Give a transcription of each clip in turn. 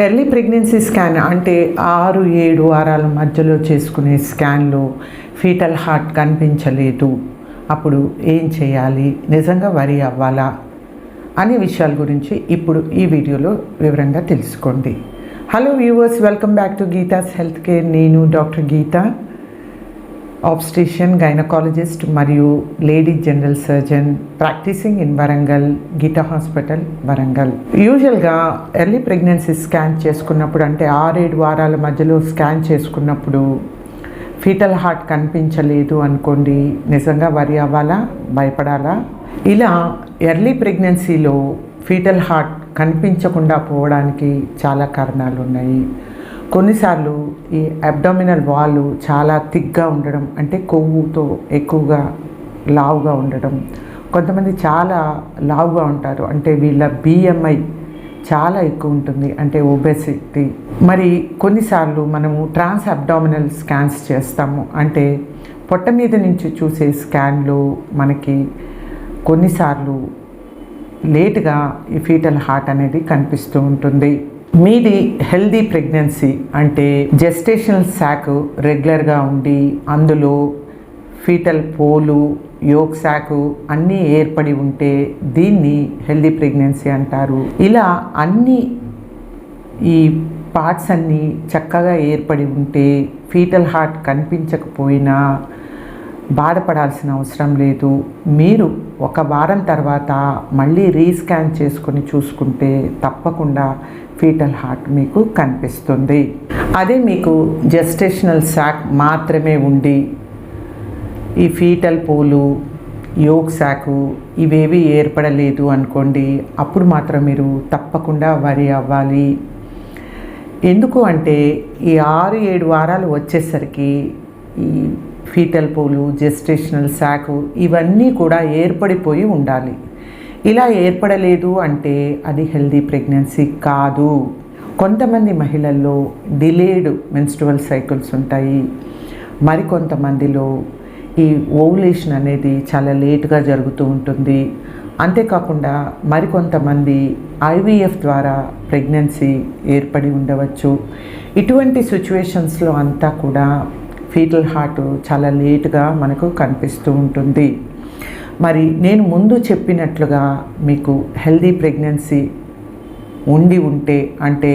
Early pregnancy scan అంటే ఆరు ఏడు వారాల మధ్యలో చేసుకునే స్కాన్లో ఫీటల్ హార్ట్ కనిపించలేదు. అప్పుడు ఏం చేయాలి? నిజంగా వరి అవ్వాలా? అనే విషయాల గురించి ఇప్పుడు ఈ వీడియోలో వివరంగా తెలుసుకోండి. Hello viewers welcome back to Geetha's health care నేను డాక్టర్ గీత. ఆబ్స్టిషియన్ గైనకాలజిస్ట్ మరియు lady general surgeon practising in Warangal Geetha hospital Warangal యూజువల్గా ఎర్లీ ప్రెగ్నెన్సీ స్కాన్ చేసుకున్నప్పుడు అంటే ఆరేడు వారాల మధ్యలో స్కాన్ చేసుకున్నప్పుడు ఫీటల్ హార్ట్ కనిపించలేదు అనుకోండి నిజంగా వరి అవ్వాలా భయపడాలా? ఇలా ఎర్లీ ప్రెగ్నెన్సీలో ఫీటల్ హార్ట్ కనిపించకుండా పోవడానికి చాలా కారణాలు ఉన్నాయి కొన్నిసార్లు ఈ అబ్డామినల్ వాల్ చాలా థిక్గా ఉండడం అంటే కొవ్వుతో ఎక్కువగా లావుగా ఉండడం. కొంతమంది చాలా లావుగా ఉంటారు అంటే వీళ్ళ బిఎంఐ చాలా ఎక్కువ ఉంటుంది అంటే ఒబెసిటీ. మరి కొన్నిసార్లు మనము ట్రాన్స్ అబ్డామినల్ స్కాన్స్ చేస్తాము అంటే పొట్ట మీద నుంచి చూసే స్కాన్లో మనకి కొన్నిసార్లు లేటుగా ఈ ఫీటల్ హార్ట్ అనేది కనిపిస్తూ ఉంటుంది. మీది హెల్దీ ప్రెగ్నెన్సీ అంటే జెస్టేషనల్ శాక్ రెగ్యులర్గా ఉండి అందులో ఫీటల్ పోలు యోగ్ శాకు అన్నీ ఏర్పడి ఉంటే దీన్ని హెల్దీ ప్రెగ్నెన్సీ అంటారు. ఇలా అన్ని ఈ పార్ట్స్ అన్నీ చక్కగా ఏర్పడి ఉంటే ఫీటల్ హార్ట్ కనిపించకపోయినా బాధపడాల్సిన అవసరం లేదు. మీరు ఒక వారం తర్వాత మళ్ళీ రీస్కాన్ చేసుకొని చూసుకుంటే తప్పకుండా ఫీటల్ హార్ట్ మీకు కనిపిస్తుంది. అదే మీకు జెస్టేషనల్ శాక్ మాత్రమే ఉండి ఈ ఫీటల్ పూలు యోగ్ శాకు ఇవేవి ఏర్పడలేదు అనుకోండి అప్పుడు మాత్రం మీరు తప్పకుండా వరి అవ్వాలి. ఎందుకు అంటే ఈ ఆరు ఏడు వారాలు వచ్చేసరికి ఈ ఫీటల్ పూలు జెస్టేషనల్ శాకు ఇవన్నీ కూడా ఏర్పడిపోయి ఉండాలి. ఇలా ఏర్పడలేదు అంటే అది హెల్దీ ప్రెగ్నెన్సీ కాదు. కొంతమంది మహిళల్లో డిలేడ్ మెన్స్ట్రువల్ సైకిల్స్ ఉంటాయి. మరికొంతమందిలో ఈ ఓవులేషన్ అనేది చాలా లేటుగా జరుగుతూ ఉంటుంది. అంతేకాకుండా మరికొంతమంది ఐవీఎఫ్ ద్వారా ప్రెగ్నెన్సీ ఏర్పడి ఉండవచ్చు. ఇటువంటి సిచ్యువేషన్స్లో అంతా కూడా ఫీటల్ హార్ట్ చాలా లేట్గా మనకు కనిపిస్తూ ఉంటుంది. మరి నేను ముందు చెప్పినట్లుగా మీకు హెల్దీ ప్రెగ్నెన్సీ ఉండి ఉంటే అంటే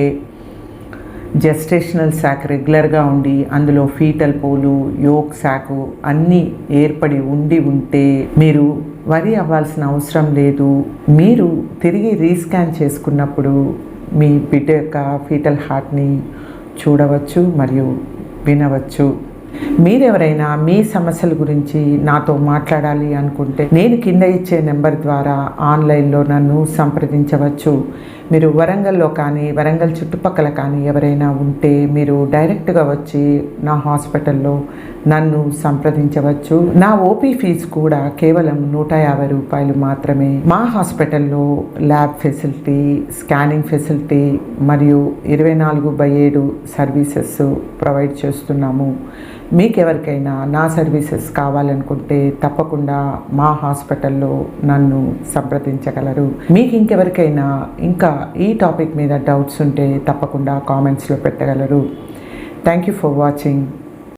జెస్టేషనల్ శాక్ రెగ్యులర్గా ఉండి అందులో ఫీటల్ పోలు యోక్ శాకు అన్నీ ఏర్పడి ఉండి ఉంటే మీరు వరి అవ్వాల్సిన అవసరం లేదు. మీరు తిరిగి రీస్కాన్ చేసుకున్నప్పుడు మీ బిడ్డ యొక్క ఫీటల్ హార్ట్ని చూడవచ్చు మరియు వినవచ్చు. మీరెవరైనా మీ సమస్యల గురించి నాతో మాట్లాడాలి అనుకుంటే నేను కింద ఇచ్చే నెంబర్ ద్వారా ఆన్లైన్లో నన్ను సంప్రదించవచ్చు. మీరు వరంగల్లో కానీ వరంగల్ చుట్టుపక్కల కానీ ఎవరైనా ఉంటే మీరు డైరెక్ట్గా వచ్చి నా హాస్పిటల్లో నన్ను సంప్రదించవచ్చు. నా ఓపీ ఫీజు కూడా కేవలం నూట యాభై రూపాయలు మాత్రమే. మా హాస్పిటల్లో ల్యాబ్ ఫెసిలిటీ స్కానింగ్ ఫెసిలిటీ మరియు ఇరవై నాలుగు బై ఏడు సర్వీసెస్ ప్రొవైడ్ చేస్తున్నాము. మీకు ఎవరికైనా నా సర్వీసెస్ కావాలనుకుంటే తప్పకుండా మా హాస్పిటల్లో నన్ను సంప్రదించగలరు. మీకు ఇంకెవరికైనా ఇంకా ఈ టాపిక్ మీద డౌట్స్ ఉంటే తప్పకుండా కామెంట్స్లో పెట్టగలరు. Thank you for watching